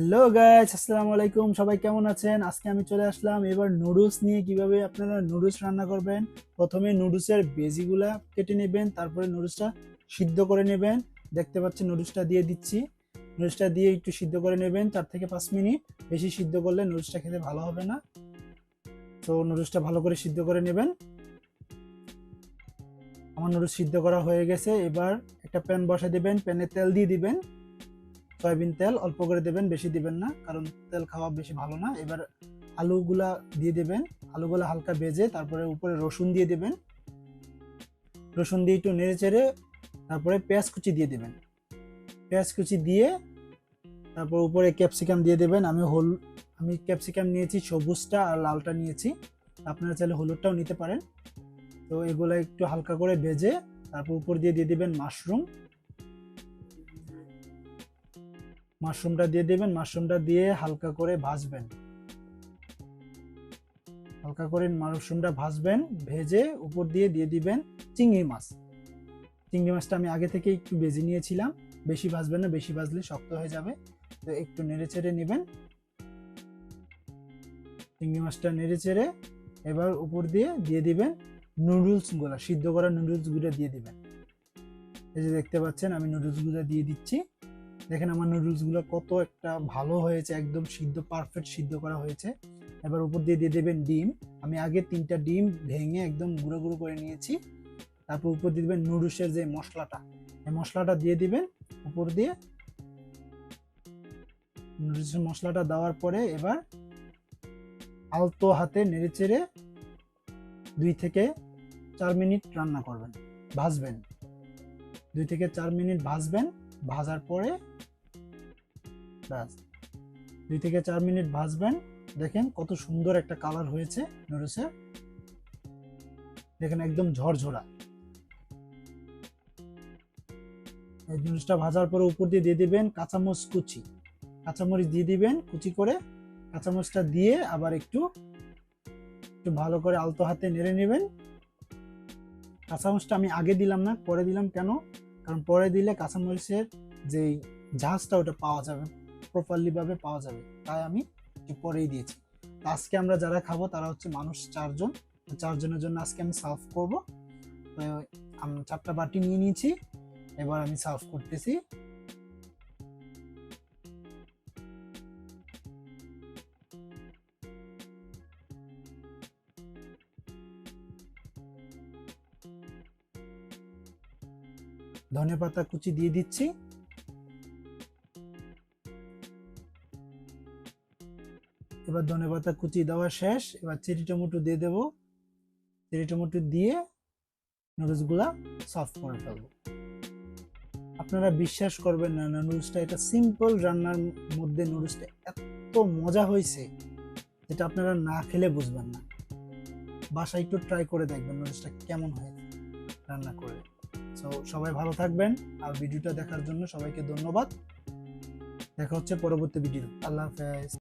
Hello guys আসসালামু আলাইকুম সবাই কেমন আছেন? আজকে আমি চলে আসলাম এবার নুডলস নিয়ে কীভাবে আপনারা নুডলস রান্না করবেন। প্রথমে নুডলসের বেজিগুলা কেটে নেবেন, তারপরে নুডলসটা সিদ্ধ করে নেবেন। দেখতে পাচ্ছেন নুডলসটা দিয়ে দিচ্ছি। নুডলসটা দিয়ে একটু সিদ্ধ করে নেবেন, চার থেকে পাঁচ মিনিট। বেশি সিদ্ধ করলে নুডলসটা খেতে ভালো হবে না। তো নুডলসটা ভালো করে সিদ্ধ করে নেবেন। আমার নুডলস সিদ্ধ করা হয়ে গেছে। এবার একটা প্যান বসে দেবেন। প্যানে তেল দিয়ে দিবেন। সয়াবিন তেল অল্প করে দেবেন, বেশি দিবেন না, কারণ তেল খাওয়া বেশি ভালো না। এবার আলুগুলা দিয়ে দেবেন, আলুগুলা হালকা ভেজে তারপরে উপরে রসুন দিয়ে দেবেন। রসুন দিয়ে একটু নেড়ে চেড়ে তারপরে পেঁয়াজ কুচি দিয়ে দেবেন। পেঁয়াজ কুচি দিয়ে তারপর উপরে ক্যাপসিকাম দিয়ে দেবেন। আমি হল, আমি ক্যাপসিকাম নিয়েছি, সবুজটা আর লালটা নিয়েছি। আপনারা চাইলে হলুদটাও নিতে পারেন। তো এগুলো একটু হালকা করে ভেজে তারপর উপর দিয়ে দিয়ে দেবেন মাশরুম। মাশরুমটা দিয়ে দেবেন, মাশরুমটা দিয়ে হালকা করে ভাজবেন। হালকা করে মাশরুমটা ভাজবেন, ভেজে উপর দিয়ে দিয়ে দিবেন চিংড়ি মাছ। চিংড়ি মাছটা আমি আগে থেকে একটু ভেজে নিয়েছিলাম, বেশি ভাজবেন না, বেশি ভাজলে শক্ত হয়ে যাবে। তো একটু নেড়ে চেড়ে নেবেন। চিংড়ি মাছটা নেড়ে চেড়ে এবার উপর দিয়ে দিয়ে দিবেন নুডলসগুলা সিদ্ধ করা নুডলসগুলো দিয়ে দিবেন। এই যে দেখতে পাচ্ছেন, আমি নুডলসগুলো দিয়ে দিচ্ছি। দেখেন আমার নুডলসগুলো কত একটা ভালো হয়েছে, একদম সিদ্ধ পারফেক্ট সিদ্ধ করা হয়েছে। এবার উপর দিয়ে দিয়ে দেবেন ডিম। আমি আগে তিনটা ডিম ভেঙে একদম গুঁড়ো গুঁড়ো করে নিয়েছি। তারপর উপর দিয়ে দেবেন নুডলসের যে মশলাটা, এই মশলাটা দিয়ে দিবেন। উপর দিয়ে নুডলসের মশলাটা দেওয়ার পরে এবার আলতো হাতে নেড়ে চেড়ে দুই থেকে চার মিনিট রান্না করবেন, ভাজবেন। দুই থেকে চার মিনিট ভাজবেন। ভাজার পরে ব্যাস। দুই থেকে চার মিনিট ভাজবেন। দেখেন কত সুন্দর একটা কালার হয়েছে নুডলসের দেখেন একদম ঝরঝরা। এই নুডলসটা ভাজার পরে উপর দিয়ে দিয়ে দিবেন কাঁচামরিচ কুচি। কাঁচামরিচ দিয়ে দিবেন, কুচি করে কাঁচামরিচটা দিয়ে আবার একটু একটু ভালো করে আলতো হাতে নেড়ে নেবেন। কাঁচামরিচটা আমি আগে দিলাম না, পরে দিলাম কেন? কারণ পরে দিলে কাঁচামরিচের যে জাহাজটা ওটা পাওয়া যাবে প্রপারলিভাবে পাওয়া যাবে। তাই আমি পরেই দিয়েছি। আজকে আমরা যারা খাব, তারা হচ্ছে মানুষ চারজন। চারজনের জন্য আজকে আমি সার্ভ করব। আমি, চারটা বাটি নিয়ে নিয়েছি। এবার আমি সার্ভ করতেছি। ধনে পাতা কুচি দিয়ে দিচ্ছি। এবার ধনে পাতা কুচি দেওয়া শেষ, এবার চেরি টমেটো দিয়ে দেব। চেরি টমেটো দিয়ে নুডলসগুলা সফট করে ফেলব। আপনারা বিশ্বাস করবেন না না নুডলসটা এটা সিম্পল রান্নার মধ্যে নুডলসটা এত মজা হয়েছে, যেটা আপনারা না খেলে বুঝবেন না। বাসায় একটু ট্রাই করে দেখবেন নুডলসটা কেমন হয় রান্না করে। সো সবাই ভালো থাকবেন আর ভিডিওটা দেখার জন্য সবাইকে ধন্যবাদ। দেখা হচ্ছে পরবর্তী ভিডিও। আল্লাহ হাফেজ।